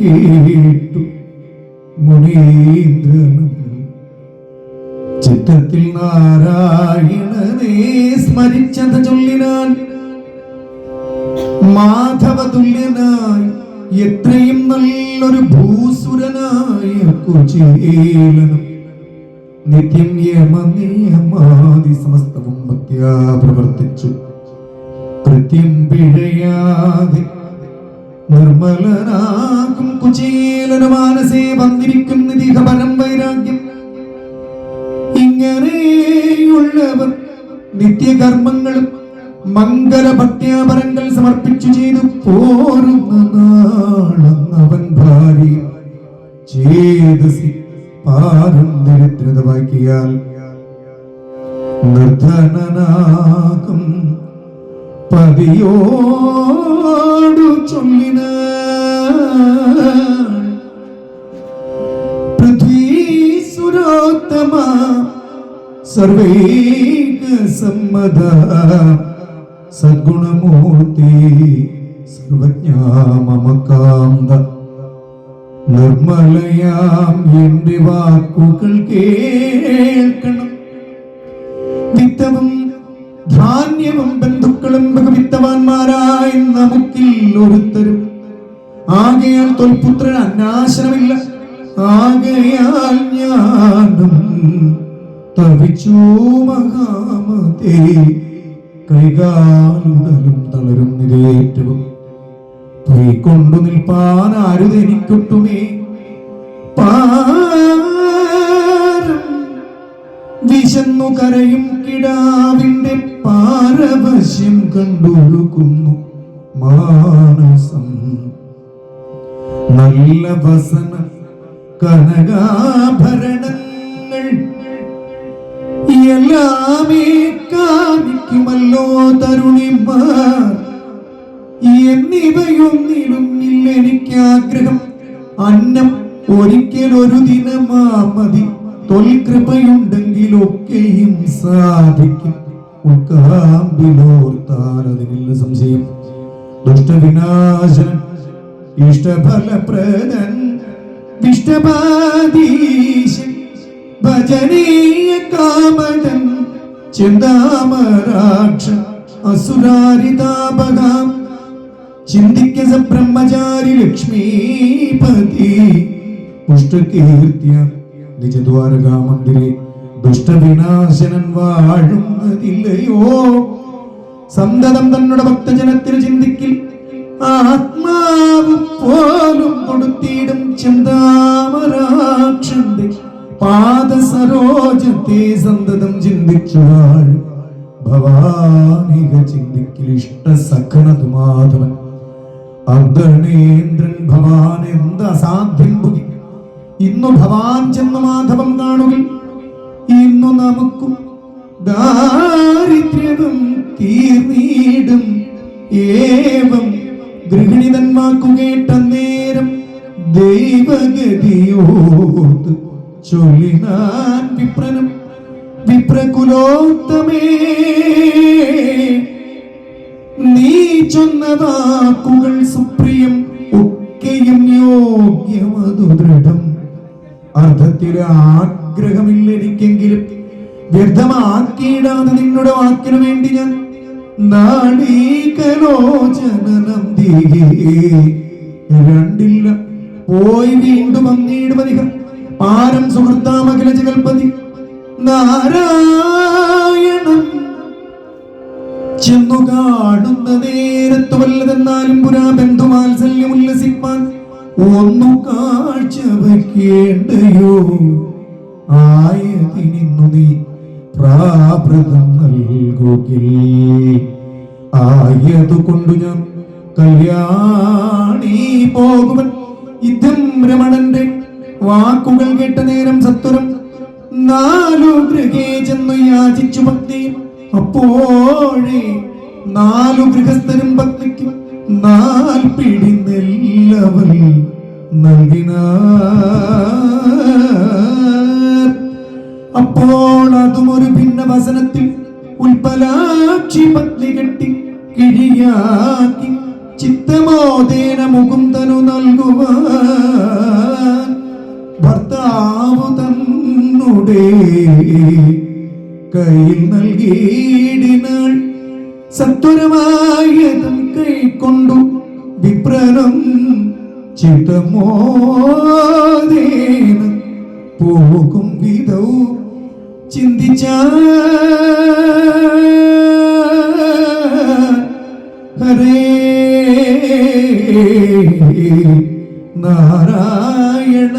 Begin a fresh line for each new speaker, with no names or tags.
കേട്ടു മുനീന്ദ്രനും. ചിത്രത്തിൽ നാരായണനെ സ്മരിച്ചത് ചൊല്ലിനാൻ മാധവ തുല്യനായി എത്രയും നല്ലൊരു ഭൂസുരനായ കുചേലനം. നിത്യം യമനിയമാതി സമസ്തവും പ്രവർത്തിച്ചു. കൃത്യം പിഴയാതെ നിർമ്മലനാകും കുചേലന മാനസേ വന്നിരിക്കും നിധിഹപരം വൈരാഗ്യം. ഇങ്ങനെയുള്ളവർ നിത്യകർമ്മങ്ങളും മംഗലഭക്ത്യാപരങ്ങൾ സമർപ്പിച്ചു ചെയ്തു പോരുന്ന നാളന്നവൻ ഭാര്യ ചേതസി പാരം നിർധനനാകും പതിയോടു സർവൈക സമ്മത. സദ്ഗുണമൂർത്തി സർവജ്ഞ മമകാന്ത നിർമ്മലയാം എന്റെ വാക്കുകൾ കേൾക്കണം. വിത്തവും ധാന്യവും ബന്ധുക്കളും ഭഗവിത്തവാന്മാരായ നമുക്കിൽ ഒരുത്തരും. ആകയാൽ തൊൽപുത്രൻ അന്നാശനമില്ല. ആകയാൽ ഞാനും തവിച്ചു മഹാമതേ കൈകാലുടലും തളരുന്നിതേറ്റവും കൈകൊണ്ടു നിൽപ്പാൻ ആരുതെനിക്കൊട്ടുമേ വിശന്നു കരയും കിടാവിന്റെ പാരവശ്യം കണ്ടൊഴുകുന്നു മാനസം. നല്ല വസന കനകാഭരണങ്ങൾ എല്ലാമേ കാണിക്കുമല്ലോ തരുണിമാർ. എന്നിവയൊന്നിടുന്നില്ല എനിക്ക് ആഗ്രഹം അന്നം ഒരിക്കൽ ഒരു ദിനമാ മതി. തൊൽകൃപയുണ്ടെങ്കിലൊക്കെയും സാധിക്കും. ഉൾക്കാമ്പിലോർത്താൽ സംശയം. ദുഷ്ടവിനാശൻ ഇഷ്ടഫലപ്രദൻ വിഷ്ടപാദീശൻ ഭജനീയ കാമതൻ ചിന്താമരാക്ഷൻ അസുരാരിതാപകാം. ചിന്തിക്ക ബ്രഹ്മചാരി ലക്ഷ്മീപതി. പുഷ്ടകീർത്തിയ നിജദ്വാരകാ മന്ദിരെ ദുഷ്ടവിനാശനൻ വാഴുന്നതില്ലയോ? സന്തതം തന്നുടെ ഭക്തജനത്തിന് ചിന്തിക്കിൽ ആത്മാവ് പോലും കൊടുത്തിടും ചിന്താമരാക്ഷന്റെ പാദസരോജത്തെ സന്തതം ചിന്തിച്ചാൾ ഭവാനിക ചിന്തിക്കൽ ഇഷ്ട സഖനതു മാധവൻ അർദ്ധനേന്ദ്രൻ ഭവാൻ എന്ത് അസാധ്യം പുകി. ഇന്നു ഭവാൻ ചെന്ന് മാധവം കാണുക ഇന്നു നമുക്കും ദാരിദ്ര്യവും തീർന്നീടും. ഏവം ഗൃഹിണിതന്മാക്കു കേട്ട നേരം ദൈവഗതിയോത് ചൊല്ലിനാൻ വിപ്രനും വിപ്രകുലോത്തമേ. നീ ചൊന്നതാക്കുകൾ സുപ്രിയം ഒക്കെയും യോഗ്യമതു ദൃഢം. അർത്ഥത്തിലെ ആഗ്രഹമില്ലെനിക്കെങ്കിലും വ്യർത്ഥമാക്കിയിടാതെ നിങ്ങളുടെ വാക്കിനു വേണ്ടി ഞാൻ നാളീകലോചനം രണ്ടില്ല പോയി വീണ്ടും അങ്ങീട് പരിഹം പാരം സുഹൃത്താമകല ജഗൽപതി നാരായണം ചെന്നു കാണുന്ന നേരത്ത് വല്ലതെന്നാലും പുരാ ബന്ധുമാത്സല്യം ഉല്ലസിപ്പാൻ ഒന്നു കാഴ്ച വയ്ക്കേണ്ടയോ? ആയതിനിന്നു നീ പ്രാഭൃതം നൽകുകിൽ ആയതുകൊണ്ടു ഞാൻ കല്യാണി പോകുവൻ ഇതും രമണന്റെ വാക്കുകൾ കേട്ട നേരം സത്വരം നാലു ഗൃഹേ ചെന്നു യാചിച്ചു ഭക്തി. അപ്പോഴേ നാലു ഗൃഹസ്ഥരും ഭക്തിക്കും നാൽ പിടി നെല്ലവൽ അപ്പോൾ അതും ഒരു ഭിന്ന വസനത്തിൽ ഉൽപ്പലാക്ഷി പത്നി കെട്ടി കിഴിയാക്കി ചിത്തമോദേന മുകുന്ദനു നൽകുവാൻ. ഭർത്താവ് തന്നെ കയ്യിൽ നൽകിയിടിനാൾ സത്വരമായതും കൈക്കൊണ്ടു വിപ്രനം ചിതമോദേന പോകും വിധവും ചിന്തിച്ച ഹരേ നാരായണ